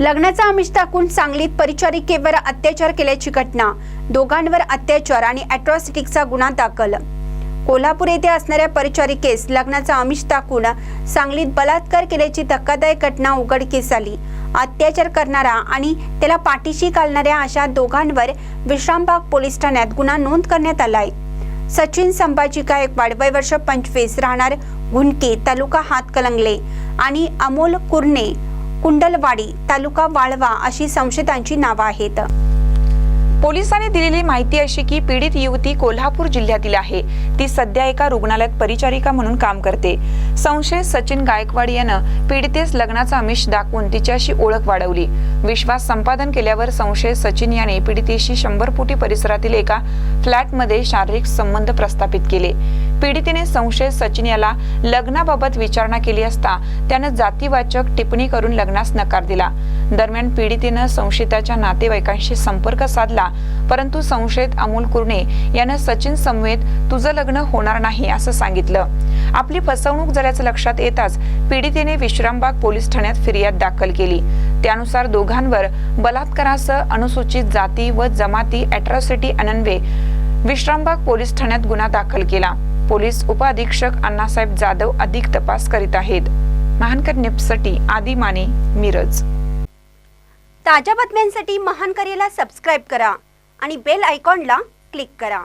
लग्नाचा आमिष टाकून सांगलीत परिचारिकेवर अत्याचार केल्याची घटना. दोघांवर अत्याचार आणि अॅट्रॉसिटीचा गुन्हा दाखल. कोल्हापूर येथे असणाऱ्या परिचारिकेस लग्नाचा आमिष टाकून सांगलीत बलात्कार केल्याची धक्कादायक घटना उघडकीस आली अत्याचार करणारा आणि त्याला पाठीशी घालणाऱ्या अशा दोघांवर विश्रामबाग पोलीस ठाण्यात गुन्हा नोंद करण्यात आलाय. सचिन संभाजी गायकवाड वय वर्ष पंचवीस राहणार घुनके तालुका हातकलंगले आणि अमोल कुर्णे कुंडलवाडी तालुका वाळवा अशी संशयितांची नावं आहेत. पोलिसांनी दिलेली माहिती अशी की पीडित युवती कोल्हापूर जिल्ह्यातील आहे. ती सध्या एका रुग्णालयात परिचारिका म्हणून काम करते. संशय सचिन गायकवाड यानं पीडितेस लग्नाचा आमिष दाखवून तिच्याशी ओळख वाढवली. विश्वास संपादन केल्यावर संशय सचिन याने पीडितेशी शंभर फुटी परिसरातील एका फ्लॅटमध्ये शारीरिक संबंध प्रस्थापित केले. पीडितेने संशय सचिन याला लग्नाबाबत विचारणा केली असता त्यानं जातीवाचक टिप्पणी करून लग्नास नकार दिला. दरम्यान पीडितेनं संशयिताच्या नातेवाईकांशी संपर्क साधला परंतु संशयित अमोल कुर्णे यानं सचिन समवेत तुझं लग्न होणार नाही असं सांगितलं. आपली फसवणूक झाल्याचं लक्षात येताच पीडितेने विश्रामबाग पोलीस ठाण्यात फिर्याद दाखल केली. त्यानुसार दोघांवर बलात्कारासह अनुसूचित जाती व जमाती अॅट्रॉसिटी अनन्वे विश्रामबाग पोलीस ठाण्यात गुन्हा दाखल केला. पोलीस उपअधीक्षक अण्णासाहेब जाधव अधिक तपास करीत आहेत. महानकर निप्सटी आदी माने मिरज. ताज्या बातम्यांसाठी महानकरेला सबस्क्राईब करा आणि बेल आयकॉनला क्लिक करा.